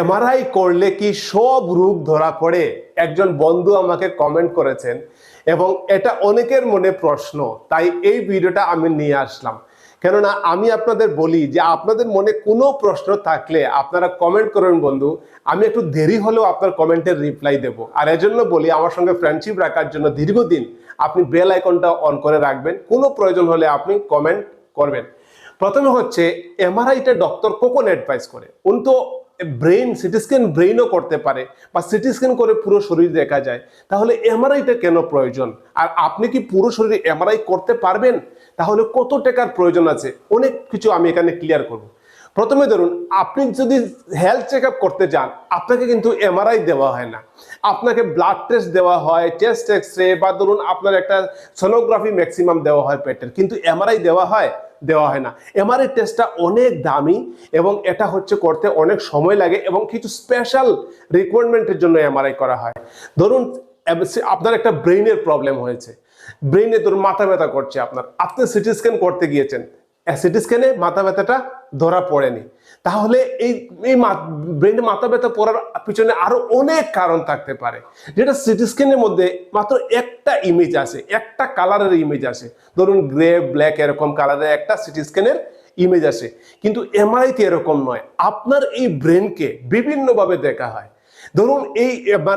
MRI করলে কি সব রোগ ধরা পড়ে? একজন বন্ধু আমাকে কমেন্ট করেছেন এবং এটা অনেকের মনে প্রশ্ন, তাই এই ভিডিওটা আমি নিয়ে আসলাম। কেননা আমি আপনাদের বলি যে আপনাদের মনে কোনো প্রশ্ন থাকলে আপনারা কমেন্ট করুন বন্ধু, আমি একটু দেরি হলেও আপনার কমেন্টের রিপ্লাই দেব। আর এজন্য বলি, আমার সঙ্গে ফ্রেন্ডশিপ রাখার জন্য দীর্ঘদিন আপনি বেল আইকনটা অন করে রাখবেন, কোনো প্রয়োজন হলে আপনি কমেন্ট করবেন। প্রথমে হচ্ছে এমআরআইটা ডক্টর কখন অ্যাডভাইস করে। উনি তো ব্রেন সিটি স্ক্যান ব্রেনও করতে পারে বা সিটি স্ক্যান করে পুরো শরীর দেখা যায়, তাহলে এমআরআইটা কেন প্রয়োজন? আর আপনি কি পুরো শরীরে এমআরআই করতে পারবেন? তাহলে কত টাকার প্রয়োজন আছে? অনেক কিছু আমি এখানে ক্লিয়ার করব। প্রথমে ধরুন, আপনি যদি হেলথ চেক করতে যান, আপনাকে কিন্তু এমআরআই দেওয়া হয় না। আপনাকে ব্লাড টেস্ট দেওয়া হয় চেস্ট এক্স রে বা ধরুন আপনার একটা সোনোগ্রাফি ম্যাক্সিমাম দেওয়া হয় পেটের, কিন্তু এমআরআই দেওয়া হয় দেওয়া হয় না। এমআরআই টেস্টটা অনেক দামি এবং এটা হচ্ছে করতে অনেক সময় লাগে এবং কিছু স্পেশাল রিকোয়ারমেন্টের জন্য এমআরআই করা হয়। ধরুন আপনার একটা ব্রেইনের প্রবলেম হয়েছে। ব্রেইনে ধরুন মাথা ব্যথা করছে আপনার। আপনি সিটি স্ক্যান করতে গিয়েছেন। সিটি স্ক্যানে মাথা ব্যথাটা ধরা পড়েনি। তাহলে এই এই ব্রেনে মাথা ব্যথা পড়ার পিছনে আরও অনেক কারণ থাকতে পারে। যেটা সিটি স্ক্যানের মধ্যে মাত্র একটা ইমেজ আসে, একটা কালারের ইমেজ আসে। ধরুন গ্রে ব্ল্যাক এরকম কালারের একটা সিটি স্ক্যানের ইমেজ আসে। কিন্তু এমআরআইতে এরকম নয়। আপনার এই ব্রেনকে বিভিন্নভাবে দেখা হয়। ধরুন এই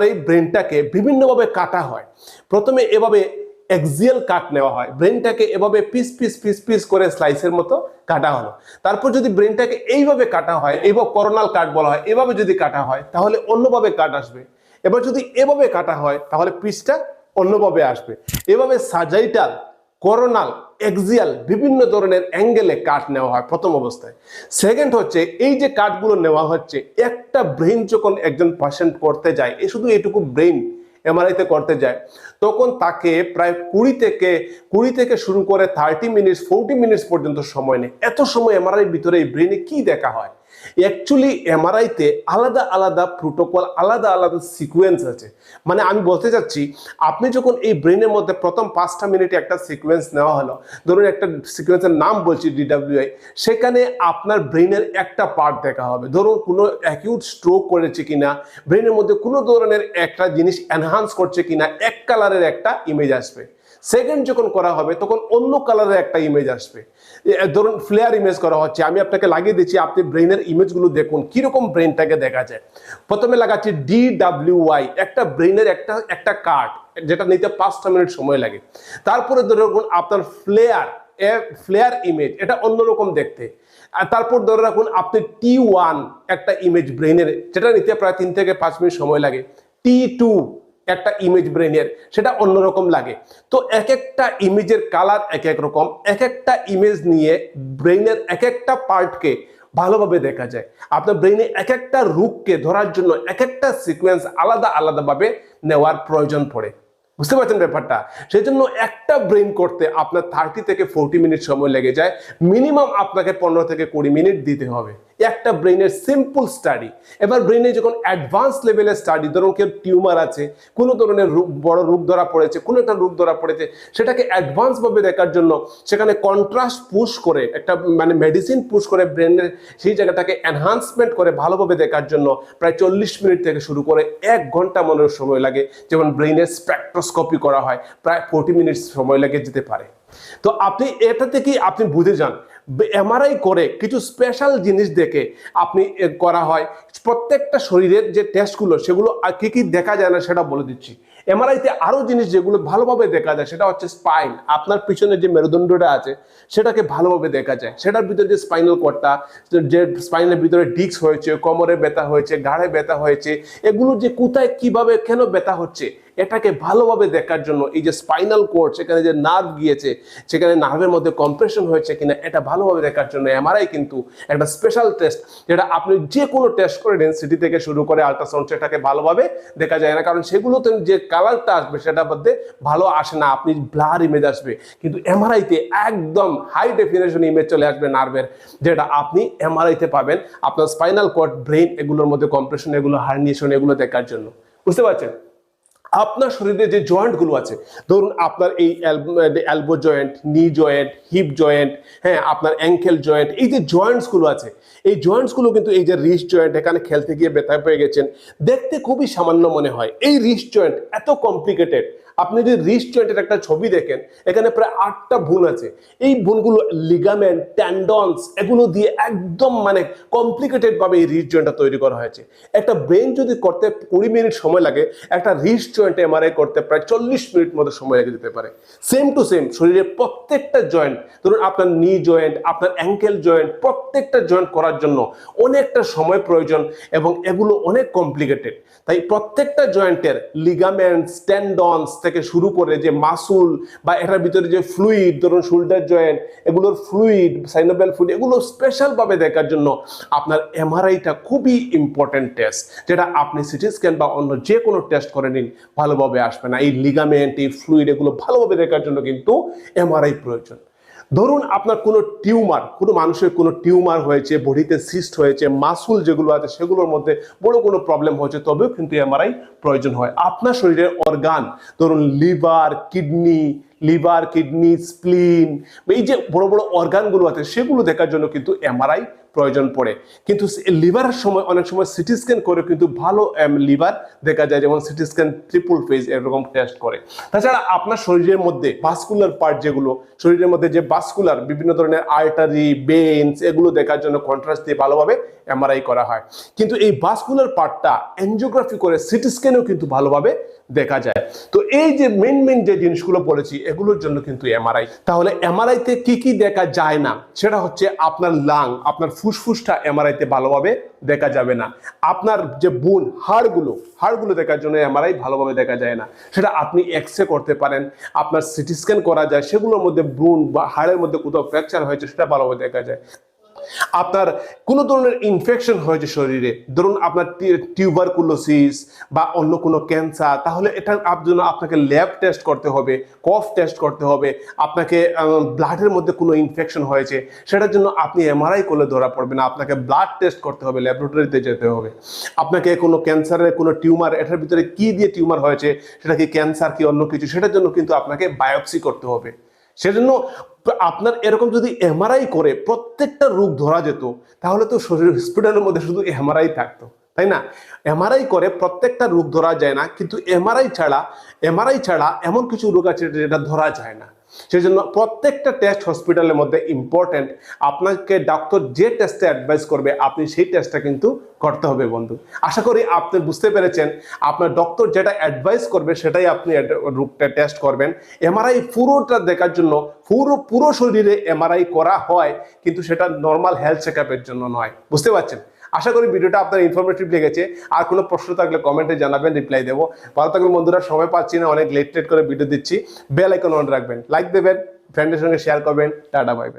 এই ব্রেনটাকে বিভিন্নভাবে কাটা হয়। প্রথমে এভাবে এক্সিয়াল কাট নেওয়া হয়। ব্রেনটাকে এভাবে পিস পিস পিস পিস করে স্লাইসের মতো কাটা হলো। তারপর যদি ব্রেনটাকে এইভাবে কাটা হয় এইভাবে করোনাল কাট বলা হয়, এভাবে যদি কাটা হয়, তাহলে অন্যভাবে কাট আসবে। এবার যদি এভাবে কাটা হয়, তাহলে পিসটা অন্যভাবে আসবে। এভাবে সাজাইটাল করোনাল এক্সিয়াল বিভিন্ন ধরনের অ্যাঙ্গেলে কাট নেওয়া হয় প্রথম অবস্থায়। সেকেন্ড হচ্ছে, এই যে কাটগুলো নেওয়া হচ্ছে, একটা ব্রেন যখন একজন পেশেন্ট করতে যায়, এ শুধু এটুকু ব্রেন এমআরআইতে করতে যায়। তখন তাকে প্রায় কুড়ি থেকে কুড়ি থেকে শুরু করে থার্টি মিনিটস ফোরটি মিনিটস পর্যন্ত সময় নেয়। এত সময় এমআরআই ভিতরে এই ব্রেনে কি দেখা হয়? অ্যাকচুয়ালি এমআরআইতে আলাদা আলাদা প্রোটোকল আলাদা আলাদা সিকোয়েন্স আছে। মানে আমি বলতে চাচ্ছি, আপনি যখন এই ব্রেনের মধ্যে প্রথম পাঁচটা মিনিটে একটা সিকোয়েন্স নেওয়া হলো, ধরুন একটা সিকোয়েন্সের নাম বলছি ডিডাব্লিউআই সেখানে আপনার ব্রেনের একটা পার্ট দেখা হবে। ধরুন কোনো অ্যাকিউট স্ট্রোক করেছে কিনা ব্রেনের মধ্যে কোনো ধরনের একটা জিনিস এনহান্স করছে কিনা, এক কালারের একটা ইমেজ আসবে। সেকেন্ড যখন করা হবে, তখন অন্য কালারের একটা ইমেজ আসবে। ধরুন ফ্লেয়ার ইমেজ করা হচ্ছে, আমি আপনাকে লাগিয়ে দিচ্ছি, আপনি ব্রেনের ইমেজগুলো দেখুন, কীরকম ব্রেনটাকে দেখা যায়। প্রথমে লাগাচ্ছি ডি ডাব্লিউ ওয়াই একটা ব্রেনের একটা একটা কার্ড যেটা নিতে পাঁচটা মিনিট সময় লাগে। তারপরে ধরুন আপনার ফ্লেয়ার এ ফ্লেয়ার ইমেজ এটা অন্যরকম দেখতে। আর তারপর ধরে রাখুন, আপনি টি ওয়ান একটা ইমেজ ব্রেনের যেটা নিতে প্রায় তিন থেকে পাঁচ মিনিট সময় লাগে। টি টু একটা ইমেজ ব্রেনের সেটা অন্যরকম লাগে। তো এক একটা ইমেজের কালার এক এক রকম এক একটা ইমেজ নিয়ে ব্রেনের এক একটা পার্টকে ভালোভাবে দেখা যায়। আপনার ব্রেনে এক একটা রূপকে ধরার জন্য এক একটা সিকোয়েন্স আলাদা আলাদাভাবে নেওয়ার প্রয়োজন পড়ে। বুঝতে পারছেন ব্যাপারটা? সেই জন্য একটা ব্রেন করতে আপনার থার্টি থেকে ফোরটি মিনিট সময় লেগে যায়। মিনিমাম আপনাকে পনেরো থেকে কুড়ি মিনিট দিতে হবে। একটা ব্রেনের সিম্পল স্টাডি এবার ব্রেনে যখন অ্যাডভান্স লেভেলের স্টাডি ধরুন কেউ টিউমার আছে, কোনো ধরনের বড় রোগ ধরা পড়েছে, কোনো একটা রোগ ধরা পড়েছে, সেটাকে অ্যাডভান্সভাবে দেখার জন্য সেখানে কন্ট্রাস্ট পুশ করে, একটা মানে মেডিসিন পুশ করে ব্রেনের সেই জায়গাটাকে এনহান্সমেন্ট করে ভালোভাবে দেখার জন্য প্রায় চল্লিশ মিনিট থেকে শুরু করে এক ঘণ্টা মনের সময় লাগে যেমন ব্রেনের স্পেকট্রোস্কপি করা হয়, প্রায় ফোর্টি মিনিটস সময় লেগে যেতে পারে। তো আপনি এটা থেকেই আপনি বুঝে যান এমআরআই করে কিছু স্পেশাল জিনিস দেখে আপনি করা হয়। প্রত্যেকটা শরীরের যে টেস্টগুলো সেগুলো কী কি দেখা যায় না সেটা বলে দিচ্ছি। এমআরআইতে আরও জিনিস যেগুলো ভালোভাবে দেখা যায়, সেটা হচ্ছে স্পাইন আপনার পিছনে যে মেরুদণ্ডটা আছে, সেটাকে ভালোভাবে দেখা যায়। সেটার ভিতরে যে স্পাইনাল কর্ডটা যে স্পাইনের ভিতরে ডিস্ক হয়েছে, কোমরে ব্যথা হয়েছে, ঘাড়ে ব্যথা হয়েছে, এগুলো যে কোথায়, কীভাবে, কেন ব্যথা হচ্ছে এটাকে ভালোভাবে দেখার জন্য এই যে স্পাইনাল কোর্ড সেখানে যে নার্ভ গিয়েছে, সেখানে নার্ভের মধ্যে কম্প্রেশন হয়েছে কিনা, এটা ভালোভাবে দেখার জন্য এমআরআই কিন্তু একটা স্পেশাল টেস্ট যেটা আপনি যে কোনো টেস্ট করে নেন, সিটি থেকে শুরু করে আল্ট্রাসাউন্ড সেটাকে ভালোভাবে দেখা যায় না। কারণ সেগুলোতে যে কালারটা আসবে, সেটার মধ্যে ভালো আসে না, আপনি ব্লার ইমেজ আসবে। কিন্তু এমআরআইতে একদম হাই ডেফিনেশন ইমেজ চলে আসবে নার্ভের, যেটা আপনি এমআরআইতে পাবেন। আপনার স্পাইনাল কোর্ড ব্রেন এগুলোর মধ্যে কম্প্রেশন এগুলো হার্নিয়েশন এগুলো দেখার জন্য। বুঝতে পারছেন? আপনার শরীরে যে জয়েন্টগুলো আছে, ধরুন আপনার এই elbow joint knee joint hip joint হ্যাঁ আপনার অ্যাঙ্কেল জয়েন্ট এই যে জয়েন্টসগুলো আছে, এই জয়েন্টসগুলো কিন্তু এই যে রিস জয়েন্ট এখানে খেলতে গিয়ে ব্যথা পেয়ে গেছেন, দেখতে খুবই সামান্য মনে হয়। এই রিস জয়েন্ট এত কমপ্লিকেটেড আপনি যদি রিস্ট জয়েন্টের একটা ছবি দেখেন, এখানে প্রায় আটটা বুন আছে। এই বুনগুলো লিগামেন্ট ট্যান্ডনস এগুলো দিয়ে একদম মানে কমপ্লিকেটেড ভাবে এই রিস্ট জয়েন্টটা তৈরি করা হয়েছে। একটা ব্রেন যদি করতে কুড়ি মিনিট সময় লাগে, একটা রিস্ট জয়েন্ট এমআরআই করতে প্রায় চল্লিশ মিনিট মতো সময় লেগে যেতে পারে। সেম টু সেম শরীরের প্রত্যেকটা জয়েন্ট ধরুন আপনার নি জয়েন্ট আপনার অ্যাঙ্কেল জয়েন্ট প্রত্যেকটা জয়েন্ট করার জন্য অনেকটা সময় প্রয়োজন এবং এগুলো অনেক কমপ্লিকেটেড তাই প্রত্যেকটা জয়েন্টের লিগামেন্টস টেন্ডনস থেকে শুরু করে যে মাসুল বা এটার ভিতরে যে ফ্লুইড ধরুন শোল্ডার জয়েন্ট এগুলোর ফ্লুইড সাইনোবেল ফ্লুইড এগুলো স্পেশালভাবে দেখার জন্য আপনার এমআরআইটা খুবই ইম্পর্টেন্ট টেস্ট যেটা আপনি সিটি স্ক্যান বা অন্য যে কোনো টেস্ট করে নিন, ভালোভাবে আসবে না। এই লিগামেন্ট এই ফ্লুইড এগুলো ভালোভাবে দেখার জন্য কিন্তু এমআরআই প্রয়োজন। ধরুন আপনার কোনো টিউমার, কোনো মানুষের কোনো টিউমার হয়েছে, বডিতে সিস্ট হয়েছে, মাসুল যেগুলো আছে সেগুলোর মধ্যে বড় কোনো প্রবলেম হয়েছে, তবেও কিন্তু এমআরআই প্রয়োজন হয়। আপনার শরীরের অর্গান ধরুন liver kidney liver kidney spleen এই যে বড় বড় অর্গানগুলো আছে সেগুলো দেখার জন্য কিন্তু এমআরআই প্রয়োজন পড়ে। কিন্তু লিভারের সময় অনেক সময় সিটি স্ক্যান করে কিন্তু ভালো লিভার দেখা যায়, যেমন সিটি স্ক্যান ট্রিপল ফেজ এরকম টেস্ট করে। তাছাড়া আপনার শরীরের মধ্যে ভাস্কুলার পার্ট যেগুলো, শরীরের মধ্যে যে ভাস্কুলার বিভিন্ন ধরনের আর্টারি বেইনস এগুলো দেখার জন্য কন্ট্রাস্ট দিয়ে ভালোভাবে এমআরআই করা হয়। কিন্তু এই ভাস্কুলার পার্টটা এনজিওগ্রাফি করে সিটি স্ক্যানেও কিন্তু ভালোভাবে দেখা যায়। তো এই যে মেন মেন যে জিনিসগুলো বলেছি, এগুলোর জন্য কিন্তু এমআরআই তাহলে এমআরআইতে কি কি দেখা যায় না, সেটা হচ্ছে আপনার লাং আপনার ফুসফুসটা এমআরআইতে ভালোভাবে দেখা যাবে না। আপনার যে বোন, হাড়গুলো হাড়গুলো দেখার জন্য এমআরআই ভালোভাবে দেখা যায় না। সেটা আপনি এক্স রে করতে পারেন, আপনার সিটি স্ক্যান করা যায়, সেগুলোর মধ্যে বোন বা হাড়ের মধ্যে কোথাও ফ্র্যাকচার হয়েছে, সেটা ভালোভাবে দেখা যায়। আপনার কোনো ধরনের ইনফেকশন হয়েছে শরীরে, ধরুন আপনার টিউবারকুলোসিস বা অন্য কোনো ক্যান্সার তাহলে এটার জন্য আপনাকে ল্যাব টেস্ট করতে হবে কফ টেস্ট করতে হবে, আপনাকে ব্লাডের মধ্যে কোনো ইনফেকশন হয়েছে, সেটার জন্য আপনি এমআরআই করলে ধরা পড়বে না, আপনাকে ব্লাড টেস্ট করতে হবে ল্যাবরেটরিতে যেতে হবে। আপনাকে কোনো ক্যান্সারের কোনো টিউমার এটার ভিতরে কি দিয়ে টিউমার হয়েছে, সেটা কি ক্যান্সার কি অন্য কিছু, সেটার জন্য কিন্তু আপনাকে বায়োপসি করতে হবে। সেজন্য আপনার এরকম যদি এমআরআই করে, প্রত্যেকটা রোগ ধরা যেত, তাহলে তো শরীর হসপিটালের মধ্যে শুধু এমআরআই থাকতো, তাই না? এমআরআই করে প্রত্যেকটা রোগ ধরা যায় না, কিন্তু এমআরআই ছাড়া এমআরআই ছাড়া এমন কিছু রোগ আছে যেটা ধরা যায় না। সেই জন্য প্রত্যেকটা টেস্ট হসপিটালের মধ্যে ইম্পর্টেন্ট আপনাকে ডাক্তার যে টেস্টে অ্যাডভাইস করবে, আপনি সেই টেস্টটা কিন্তু করতে হবে বন্ধু। আশা করি আপনি বুঝতে পেরেছেন, আপনার ডক্টর যেটা অ্যাডভাইস করবে, সেটাই আপনি রোগটা টেস্ট করবেন। এমআরআই পুরোটা দেখার জন্য, পুরো পুরো শরীরে এমআরআই করা হয়, কিন্তু সেটা নর্মাল হেলথ চেক জন্য নয়। বুঝতে পারছেন? আশা করি ভিডিওটা আপনার ইনফরমেটিভ লেগেছে। আর কোনো প্রশ্ন থাকলে কমেন্টে জানাবেন রিপ্লাই দেবো। ভালো থাকলে বন্ধুরা, সময় পাচ্ছি না, অনেক লেট লেট করে ভিডিও দিচ্ছি। বেল আইকন অন রাখবেন। লাইক দেবেন ফ্রেন্ডের সঙ্গে শেয়ার করবেন। Tata bye